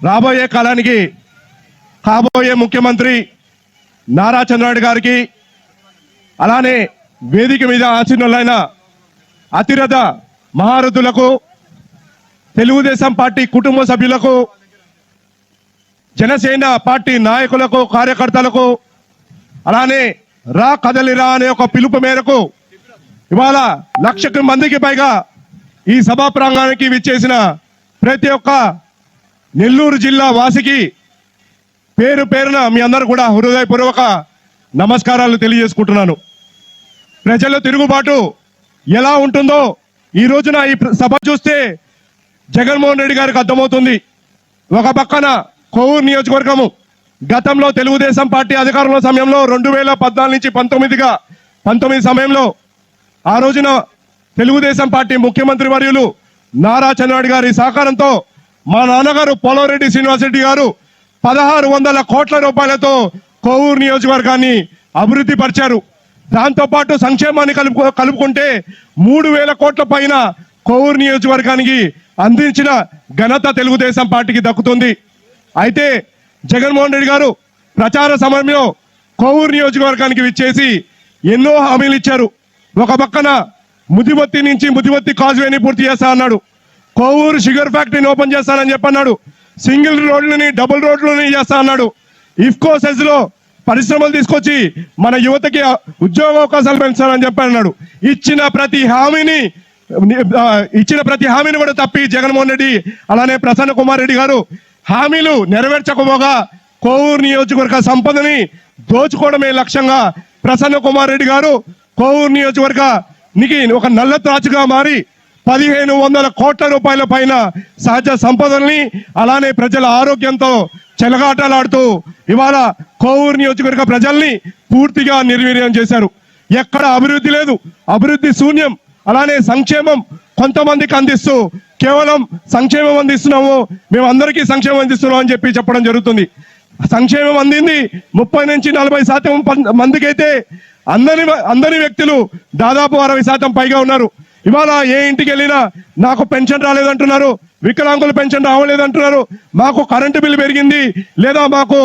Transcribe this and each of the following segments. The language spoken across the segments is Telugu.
రాబోయే కాలానికి కాబోయే ముఖ్యమంత్రి నారా చంద్రబాబు గారికి అలానే వేదిక మీద ఆశీనులైన అతిరథ మహారథులకు తెలుగుదేశం పార్టీ కుటుంబ సభ్యులకు జనసేన పార్టీ నాయకులకు కార్యకర్తలకు అలానే రా కదలిరా అనే ఒక పిలుపు మేరకు ఇవాళ లక్షకు మందికి పైగా ఈ సభా ప్రాంగణానికి విచ్చేసిన ప్రతి ఒక్క నెల్లూరు జిల్లా వాసికి పేరు పేరున మీ అందరూ కూడా హృదయపూర్వక నమస్కారాలు తెలియజేసుకుంటున్నాను. ప్రజల తిరుగుబాటు ఎలా ఉంటుందో ఈ రోజున ఈ సభ చూస్తే జగన్మోహన్ రెడ్డి గారికి అర్థమవుతుంది. ఒక పక్కన కొవ్వూరు నియోజకవర్గము గతంలో తెలుగుదేశం పార్టీ అధికారంలో సమయంలో రెండు వేల పద్నాలుగు నుంచి పంతొమ్మిదిగా పంతొమ్మిది సమయంలో ఆ రోజున తెలుగుదేశం పార్టీ ముఖ్యమంత్రి వర్యులు నారా చంద్రబాబు గారి సహకారంతో మా నాన్నగారు పోలవరెడ్డి శ్రీనివాసరెడ్డి గారు పదహారు వందల కోట్ల రూపాయలతో కోవూరు నియోజకవర్గాన్ని అభివృద్ధి పరిచారు. దాంతోపాటు సంక్షేమాన్ని కలుపు కలుపుకుంటే మూడు వేల కోట్ల పైన కోవూరు నియోజకవర్గానికి అందించిన ఘనత తెలుగుదేశం పార్టీకి దక్కుతుంది. అయితే జగన్మోహన్ రెడ్డి గారు ప్రచార సమయంలో కోవూరు నియోజకవర్గానికి విచ్చేసి ఎన్నో హామీలు ఇచ్చారు. ఒక పక్కన ముదివత్తి నుంచి ముదివత్తి కాజ్వేని పూర్తి చేస్తా అన్నాడు. కోవూరు షుగర్ ఫ్యాక్టరీని ఓపెన్ చేస్తానని చెప్పన్నాడు. సింగిల్ రోడ్లని డబుల్ రోడ్లని చేస్తా అన్నాడు. ఇఫ్కో సెజ్లో పరిశ్రమలు తీసుకొచ్చి మన యువతకి ఉద్యోగ అవకాశాలు పెంచాలని చెప్పన్నాడు. ఇచ్చిన ప్రతి హామీని ఇచ్చిన ప్రతి హామీని కూడా తప్పి జగన్మోహన్ రెడ్డి అలానే ప్రసన్న కుమార్ రెడ్డి గారు హామీలు నెరవేర్చకపోగా కోవూరు నియోజకవర్గ సంపదని దోచుకోవడమే లక్ష్యంగా ప్రసన్న కుమార్ రెడ్డి గారు కోవూరు నియోజకవర్గానికి ఒక నల్ల త్రాచుగా మారి పదిహేను వందల కోట్ల రూపాయల పైన సహజ సంపదల్ని అలానే ప్రజల ఆరోగ్యంతో చెలగాటలాడుతూ ఇవాళ కోవూరు నియోజకవర్గ ప్రజల్ని పూర్తిగా నిర్వీర్యం చేశారు. ఎక్కడ అభివృద్ధి లేదు. అభివృద్ధి శూన్యం అలానే సంక్షేమం కొంతమందికి అందిస్తూ కేవలం సంక్షేమం అందిస్తున్నాము. మేము అందరికీ సంక్షేమం అందిస్తున్నాం అని చెప్పి చెప్పడం జరుగుతుంది. సంక్షేమం అందింది ముప్పై నుంచి నలభై శాతం పం- మందికైతే అందరి అందరి వ్యక్తులు దాదాపు అరవై శాతం పైగా ఉన్నారు. ఇవాళ ఏ ఇంటికి వెళ్ళినా నాకు పెన్షన్ రాలేదంటున్నారు వికలాంగుల పెన్షన్ రావలేదంటున్నారు మాకు కరెంటు బిల్లు పెరిగింది లేదా మాకు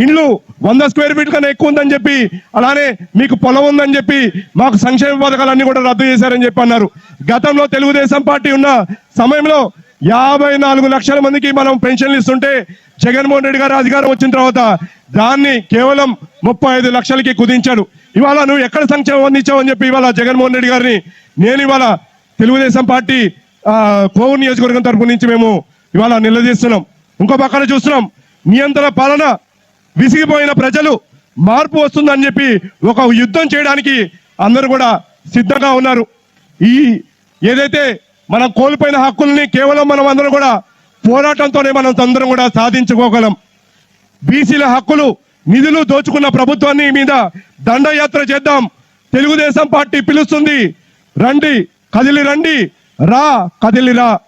ఇండ్లు వంద స్క్వేర్ ఫీట్ కన్నా ఎక్కువ ఉందని చెప్పి అలానే మీకు పొలం ఉందని చెప్పి మాకు సంక్షేమ పథకాలన్నీ కూడా రద్దు చేశారని చెప్పి అన్నారు. గతంలో తెలుగుదేశం పార్టీ ఉన్న సమయంలో యాభై నాలుగు లక్షల మందికి మనం పెన్షన్లు ఇస్తుంటే జగన్మోహన్ రెడ్డి గారు అధికారం వచ్చిన తర్వాత దాన్ని కేవలం ముప్పై ఐదు లక్షలకి కుదించాడు. ఇవాళ నువ్వు ఎక్కడ సంక్షేమం అందించావు అని చెప్పి ఇవాళ జగన్మోహన్ రెడ్డి గారిని నేను ఇవాళ తెలుగుదేశం పార్టీ కోవూరు నియోజకవర్గం తరపు నుంచి మేము ఇవాళ నిలదీస్తున్నాం. ఇంకో పక్కన చూస్తున్నాం. నియంత్రణ పాలన విసిగిపోయిన ప్రజలు మార్పు వస్తుందని చెప్పి ఒక యుద్ధం చేయడానికి అందరూ కూడా సిద్ధంగా ఉన్నారు. ఈ ఏదైతే మనం కోల్పోయిన హక్కుల్ని కేవలం మనం అందరం కూడా పోరాటంతోనే మనం అందరం కూడా సాధించుకోగలం. బీసీల హక్కులు నిధులు దోచుకున్న ప్రభుత్వాన్ని మీద దండయాత్ర చేద్దాం. తెలుగుదేశం పార్టీ పిలుస్తుంది. రండి కదిలి రండి రా కదిలి రా.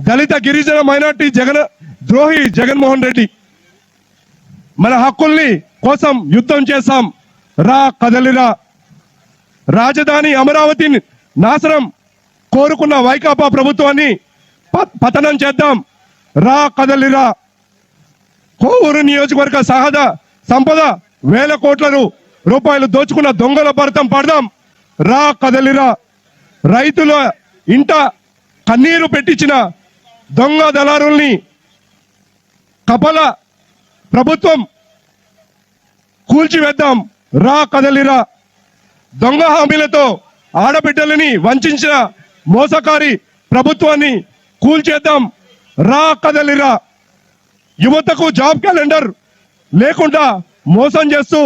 దళిత గిరిజన మైనార్టీ జగన్ ద్రోహి జగన్మోహన్ రెడ్డి. మన హక్కుల్ని కోసం యుద్ధం చేశాం రా కదలిరా రాజధాని అమరావతి నాశనం కోరుకున్న వైకాపా ప్రభుత్వాన్ని ప- పతనం చేద్దాం. రా కదలిరా కోవూరు నియోజకవర్గ సహజ సంపద వేల కోట్లను రూపాయలు దోచుకున్న దొంగల భరతం పడదాం. రా కదలిరా రైతుల ఇంట కన్నీరు పెట్టించిన దొంగ దళారుల్ని కపల ప్రభుత్వం కూల్చివేద్దాం. రా కదలిరా దొంగ హామీలతో ఆడబిడ్డలని వంచిన మోసకారి ప్రభుత్వాన్ని కూల్చేద్దాం. రా కదలిరా యువతకు జాబ్ క్యాలెండర్ లేకుండా మోసం చేస్తూ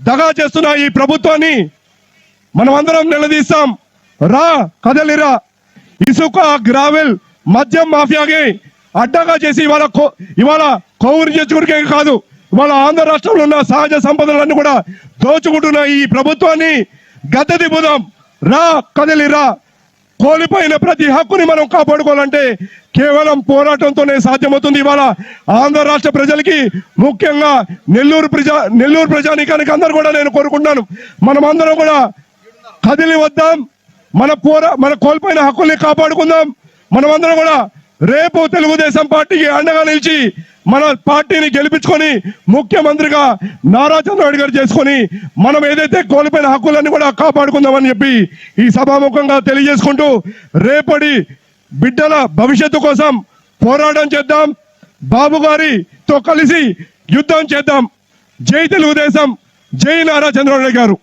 దగా చేస్తున్న ఈ ప్రభుత్వాన్ని మనమందరం నిలదీస్తాం. రా కదలిరా. ఇసుక గ్రావెల్ మద్యం మాఫియాకి అడ్డగా చేసి ఇవాళ కో- ఇవాళ కోవూరు నియోజకవర్గం కాదు ఇవాళ ఆంధ్ర రాష్ట్రంలో ఉన్న సహజ సంపదలన్నీ కూడా దోచుకుంటున్న ఈ ప్రభుత్వాన్ని గద్దెదిపుదాం రా కదలిరా. కోల్పోయిన ప్రతి హక్కుని మనం కాపాడుకోవాలంటే కేవలం పోరాటంతోనే సాధ్యమవుతుంది. ఇవాళ ఆంధ్ర రాష్ట్ర ప్రజలకి ముఖ్యంగా నెల్లూరు ప్రజా నెల్లూరు ప్రజానీకానికి అందరూ కూడా నేను కోరుకుంటున్నాను. మనం అందరం కూడా కదిలి వద్దాం. మన పోరా మన కోల్పోయిన హక్కుల్ని కాపాడుకుందాం. మనమందరం కూడా రేపు తెలుగుదేశం పార్టీకి అండగా నిలిచి మన పార్టీని గెలిపించుకొని ముఖ్యమంత్రిగా నారా చంద్రబాబు గారు చేసుకొని మనం ఏదైతే కోల్పోయిన హక్కులన్నీ కూడా కాపాడుకుందామని చెప్పి ఈ సభాముఖంగా తెలియజేసుకుంటూ రేపటి బిడ్డల భవిష్యత్తు కోసం పోరాటం చేద్దాం. బాబు గారితో కలిసి యుద్ధం చేద్దాం. జై తెలుగుదేశం. జై నారా చంద్రబాబు గారు.